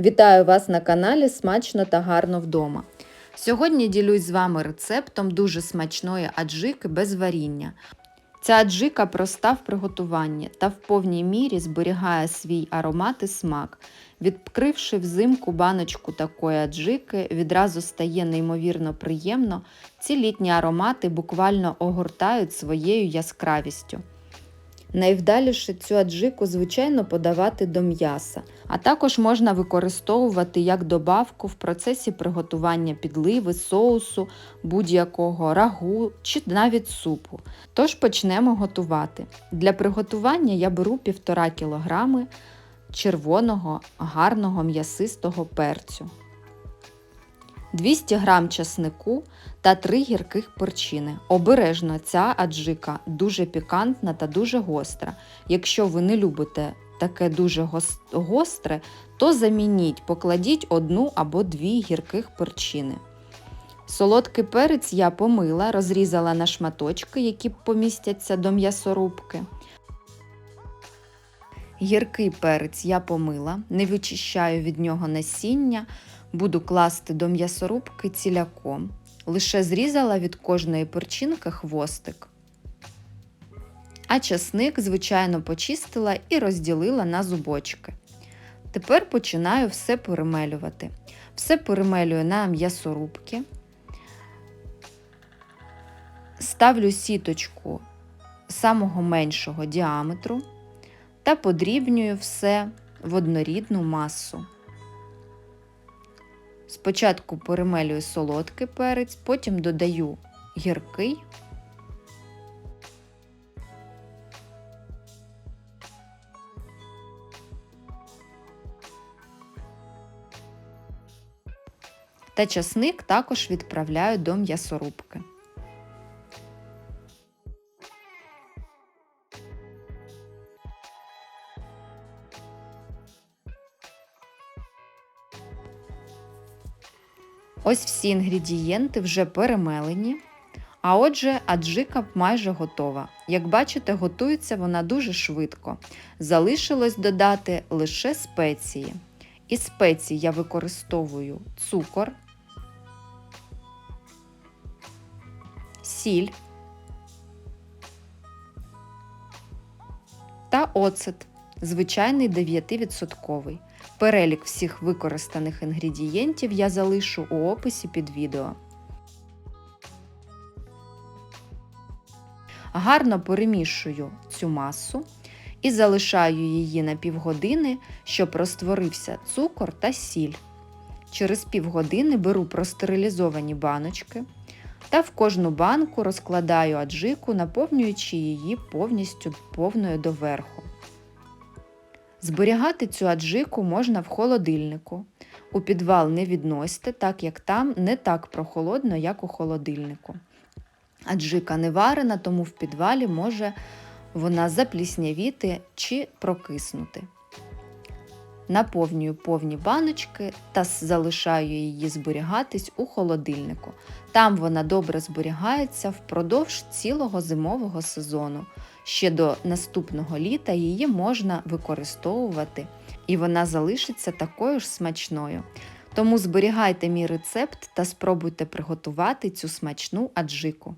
Вітаю вас на каналі Смачно та гарно вдома. Сьогодні ділюсь з вами рецептом дуже смачної аджики без варіння. Ця аджика проста в приготуванні та в повній мірі зберігає свій аромат і смак. Відкривши взимку баночку такої аджики, відразу стає неймовірно приємно. Ці літні аромати буквально огортають своєю яскравістю. Найвдаліше цю аджику, звичайно, подавати до м'яса, а також можна використовувати як добавку в процесі приготування підливи, соусу, будь-якого рагу чи навіть супу. Тож почнемо готувати. Для приготування я беру 1,5 кг червоного гарного м'ясистого перцю. 200 г часнику та 3 гірких перчини. Обережно ця аджика дуже пікантна та дуже гостра. Якщо ви не любите таке дуже гостре, то замініть, покладіть одну або дві гірких перчини. Солодкий перець я помила, розрізала на шматочки, які помістяться до м'ясорубки. Гіркий перець я помила, не вичищаю від нього насіння, буду класти до м'ясорубки ціляком. Лише зрізала від кожної перчинки хвостик. А часник, звичайно, почистила і розділила на зубочки. Тепер починаю все перемелювати. Все перемелюю на м'ясорубки. Ставлю сіточку самого меншого діаметру та подрібнюю все в однорідну масу. Спочатку перемелюю солодкий перець, потім додаю гіркий. Та часник також відправляю до м'ясорубки. Ось всі інгредієнти вже перемелені. А отже, аджика майже готова. Як бачите, готується вона дуже швидко. Залишилось додати лише спеції. Із спецій я використовую цукор, сіль та оцет, звичайний 9%. Перелік всіх використаних інгредієнтів я залишу у описі під відео. Гарно перемішую цю масу і залишаю її на півгодини, щоб розтворився цукор та сіль. Через півгодини беру простерилізовані баночки та в кожну банку розкладаю аджику, наповнюючи її повністю повною доверху. Зберігати цю аджику можна в холодильнику. У підвал не відносьте, так як там не так прохолодно, як у холодильнику. Аджика не варена, тому в підвалі може вона запліснявіти чи прокиснути. Наповнюю повні баночки та залишаю її зберігатись у холодильнику. Там вона добре зберігається впродовж цілого зимового сезону. Ще до наступного літа її можна використовувати, і вона залишиться такою ж смачною. Тому зберігайте мій рецепт та спробуйте приготувати цю смачну аджику.